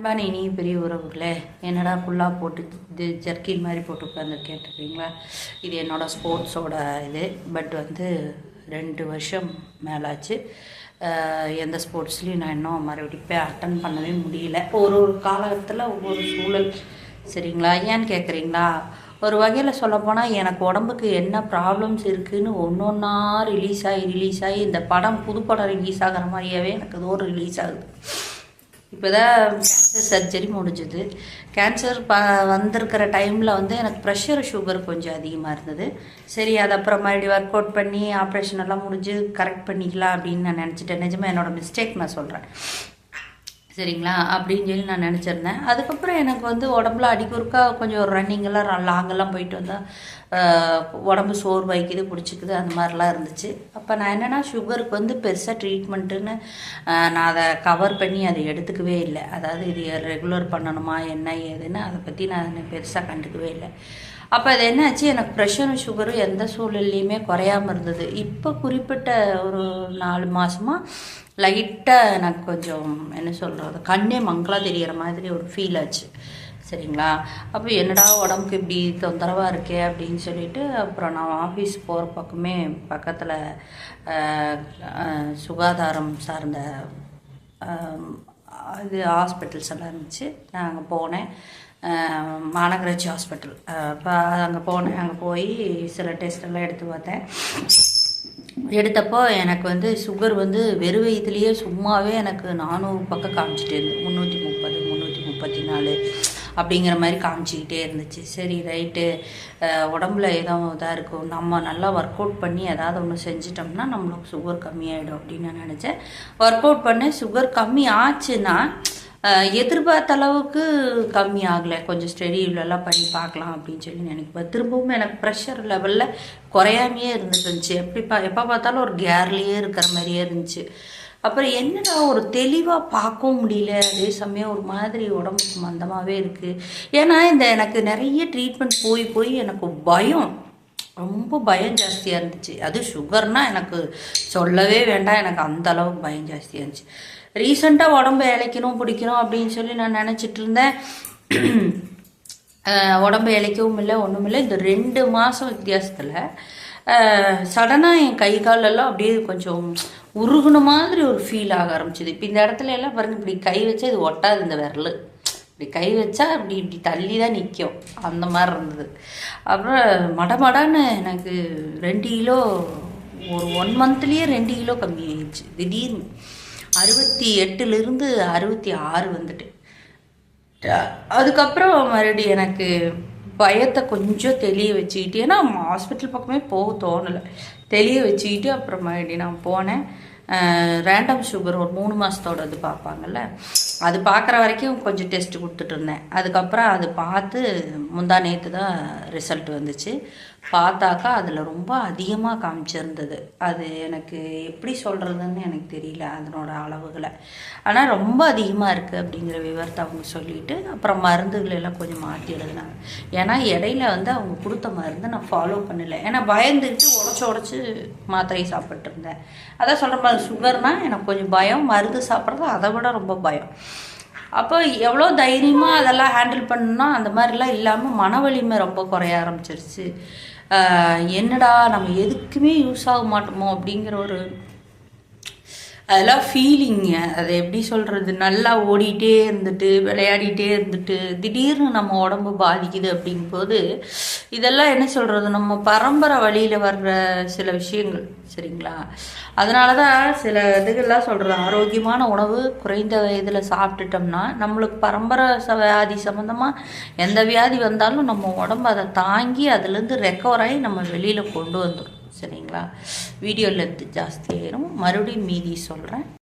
அன்பான இனிய பெரிய உறவுகளே என்னடா ஃபுல்லாக போட்டு இது ஜர்க்கின் மாதிரி போட்டு உட்காந்து இருக்கீங்களா இது என்னோடய ஸ்போர்ட்ஸோட இது. பட் வந்து ரெண்டு வருஷம் மேலாச்சு. எந்த ஸ்போர்ட்ஸ்லேயும் நான் இன்னும் மறுபடியும் போய் அட்டன் பண்ணவே முடியல. ஒரு ஒரு காலகட்டத்தில் ஒவ்வொரு சூழல். சரிங்களா? ஏன்னு கேட்குறீங்களா ஒரு வகையில் சொல்லப்போனால் எனக்கு உடம்புக்கு என்ன ப்ராப்ளம்ஸ் இருக்குதுன்னு ஒன்று ஒன்றா ரிலீஸ் ஆகி ரிலீஸ் ஆகி இந்த படம் புது படம் ரிலீஸ் ஆகிற மாதிரியாவே எனக்கு ஏதோ ஒரு ரிலீஸ் ஆகுது. இப்போ தான் கேன்சர் சர்ஜரி முடிஞ்சுது. கேன்சர் ப வந்திருக்கிற டைமில் வந்து எனக்கு ப்ரெஷர் சுகர் கொஞ்சம் அதிகமாக இருந்தது. சரி அது அப்புறம் மறுபடியும் ஒர்க் அவுட் பண்ணி ஆப்ரேஷன் எல்லாம் முடிஞ்சு கரெக்ட் பண்ணிக்கலாம் அப்படின்னு நான் நினச்சிட்டேன். நிஜமாக என்னோட மிஸ்டேக் நான் சொல்கிறேன் சரிங்களா? அப்படின்னு சொல்லி நான் நினச்சிருந்தேன். அதுக்கப்புறம் எனக்கு வந்து உடம்புல அடிக்குறுக்கா கொஞ்சம் ரன்னிங்கெல்லாம் லாங்கெல்லாம் போயிட்டு வந்தால் உடம்பு சோறு வைக்குது பிடிச்சிக்குது அந்த மாதிரிலாம் இருந்துச்சு. அப்போ நான் என்னென்னா சுகருக்கு வந்து பெருசாக ட்ரீட்மெண்ட்டுன்னு நான் அதை கவர் பண்ணி அதை எடுத்துக்கவே இல்லை. அதாவது இது ரெகுலர் பண்ணணுமா என்ன ஏதுன்னு அதை பற்றி நான் பெருசாக கண்டுக்கவே இல்லை. அப்போ அது என்னாச்சு? எனக்கு ப்ரெஷரும் சுகரும் எந்த சூழ்நிலையுமே குறையாமல் இருந்தது. இப்போ குறிப்பிட்ட ஒரு நாலு மாதமாக லைட்டாக எனக்கு கொஞ்சம் என்ன சொல்கிறது கண்ணே மங்களாக தெரிகிற மாதிரி ஒரு ஃபீல் ஆச்சு. சரிங்களா? அப்போ என்னடா உடம்புக்கு இப்படி தொந்தரவாக இருக்கே அப்படின்னு சொல்லிட்டு அப்புறம் நான் ஆஃபீஸ் போகிற பக்கமே பக்கத்தில் சுகாதாரம் சார்ந்த இது ஹாஸ்பிட்டல்ஸ் எல்லாம் இருந்துச்சு. நான் அங்கே போனேன். மாநகராட்சி ஹாஸ்பிட்டல் இப்போ அங்கே போனேன் அங்கே போய் சில டெஸ்ட் எடுத்து பார்த்தேன். எடுத்தப்போ எனக்கு வந்து சுகர் வந்து வெறும் வயிற்றுலேயே சும்மாவே எனக்கு நானூறு பக்கம் காமிச்சிட்டே இருந்தது. முந்நூற்றி முப்பது முந்நூற்றி முப்பத்தி நாலு அப்படிங்கிற மாதிரி காமிச்சிக்கிட்டே இருந்துச்சு. சரி ரைட்டு உடம்புல ஏதோ இதாக இருக்கும். நம்ம நல்லா ஒர்க் அவுட் பண்ணி ஏதாவது ஒன்று செஞ்சிட்டோம்னா நம்மளுக்கு சுகர் கம்மியாயிடும் அப்படின்னு நான் நினச்சேன். ஒர்க் அவுட் பண்ணேன் சுகர் கம்மி ஆச்சுன்னா எதிர்பார்த்த அளவுக்கு கம்மி ஆகலை கொஞ்சம் ஸ்டெடியூலெல்லாம் பண்ணி பார்க்கலாம் அப்படின்னு சொல்லி நினைப்பேன். திரும்பவும் எனக்கு ப்ரெஷர் லெவலில் குறையாமையே இருந்துருந்துச்சு எப்படி பா எப்போ பார்த்தாலும் ஒரு கேர்லேயே இருக்கிற மாதிரியே இருந்துச்சு. அப்புறம் என்னடா ஒரு தெளிவாக பார்க்கவும் முடியல. அதே சமயம் ஒரு மாதிரி உடம்புக்கு மந்தமாகவே இருக்குது ஏன்னா இந்த எனக்கு நிறைய ட்ரீட்மெண்ட் போய் போய் எனக்கு பயம். ரொம்ப பயம் ஜாஸ்தியாக இருந்துச்சு. அது சுகர்னால் எனக்கு சொல்லவே வேண்டாம். எனக்கு அந்த அளவுக்கு பயம் ஜாஸ்தியாக இருந்துச்சு. ரீசண்டாக உடம்பு இழைக்கணும் பிடிக்கணும் அப்படின்னு சொல்லி நான் நினச்சிட்டு இருந்தேன். உடம்பு இழைக்கவும் இல்லை ஒன்றும் இல்லை. இந்த ரெண்டு மாதம் வித்தியாசத்தில் சடனாக என் கை காலெல்லாம் அப்படியே கொஞ்சம் உருகுன மாதிரி ஒரு ஃபீல் ஆக ஆரம்பிச்சிது. இப்போ இந்த இடத்துல எல்லாம் பாருங்கள் இப்படி கை வச்சா இது ஒட்டாது இந்த விரல். இப்படி கை வச்சா இப்படி இப்படி தள்ளி தான் நிற்கும் அந்த மாதிரி இருந்தது. அப்புறம் மடமடான்னு எனக்கு ரெண்டு கிலோ ஒரு ஒன் மந்த்லேயே ரெண்டு கிலோ கம்மி ஆயிடுச்சு. திடீர்னு. அறுபத்தி எட்டுலேருந்து அறுபத்தி ஆறு வந்துட்டு அதுக்கப்புறம் மறுபடியும் எனக்கு பயத்தை கொஞ்சம் தெளிய வச்சுக்கிட்டு ஏன்னா ஹாஸ்பிட்டல் பக்கமே போக தோணலை. தெளிய வச்சுக்கிட்டு அப்புறம் மறுபடியும் நான் போனேன். ரேண்டம் சுகர் ஒரு மூணு மாதத்தோட இது பார்ப்பாங்கல்ல? அது பார்க்குற வரைக்கும் கொஞ்சம் டெஸ்ட் கொடுத்துட்டு இருந்தேன். அதுக்கப்புறம் அது பார்த்து முந்தா நேற்று தான் ரிசல்ட் வந்துச்சு. பார்த்தாக்கா அதில் ரொம்ப அதிகமாக காமிச்சிருந்தது. அது எனக்கு எப்படி சொல்கிறதுன்னு எனக்கு தெரியல அதனோட அளவுகளை. ஆனால் ரொம்ப அதிகமாக இருக்குது அப்படிங்கிற விவரத்தை அவங்க சொல்லிட்டு அப்புறம் மருந்துகளெல்லாம் கொஞ்சம் மாற்றி எழுதினாங்க. ஏன்னா இடையில வந்து அவங்க கொடுத்த மருந்து நான் ஃபாலோ பண்ணலை. ஏன்னா பயந்துக்கிட்டு உடச்சி உடச்சி மாத்திரை சாப்பிட்ருந்தேன் அதான் சொல்கிற மாதிரி சுகர்னால் எனக்கு கொஞ்சம் பயம். மருந்து சாப்பிட்றது அதை விட ரொம்ப பயம். அப்போ எவ்வளோ தைரியமாக அதெல்லாம் ஹேண்டில் பண்ணணும்னா அந்த மாதிரிலாம் இல்லாமல் மன வலிமை ரொம்ப குறைய ஆரம்பிச்சிருச்சு. என்னடா நம்ம எதுக்குமே யூஸ் ஆக மாட்டோமோ அப்படிங்கிற ஒரு அதெல்லாம் ஃபீலிங்க அதை எப்படி சொல்கிறது நல்லா ஓடிட்டே இருந்துட்டு விளையாடிட்டே இருந்துட்டு திடீர்னு நம்ம உடம்பு பாதிக்குது அப்படிங்கும்போது இதெல்லாம் என்ன சொல்கிறது நம்ம பரம்பரை வழியில் வர்ற சில விஷயங்கள் சரிங்களா? அதனால தான் சில இதுகள்லாம் சொல்கிறது ஆரோக்கியமான உணவு குறைந்த வயதில் சாப்பிட்டுட்டோம்னா நம்மளுக்கு பரம்பரை ச வியாதி சம்மந்தமாக எந்த வியாதி வந்தாலும் நம்ம உடம்பு அதை தாங்கி அதுலேருந்து ரெக்கவர் ஆகி நம்ம வெளியில் கொண்டு வந்துடும் சரிங்களா? வீடியோ லென்த்து ஜாஸ்தி ஆயிரும். மறுபடியும் மீதி சொல்கிறேன்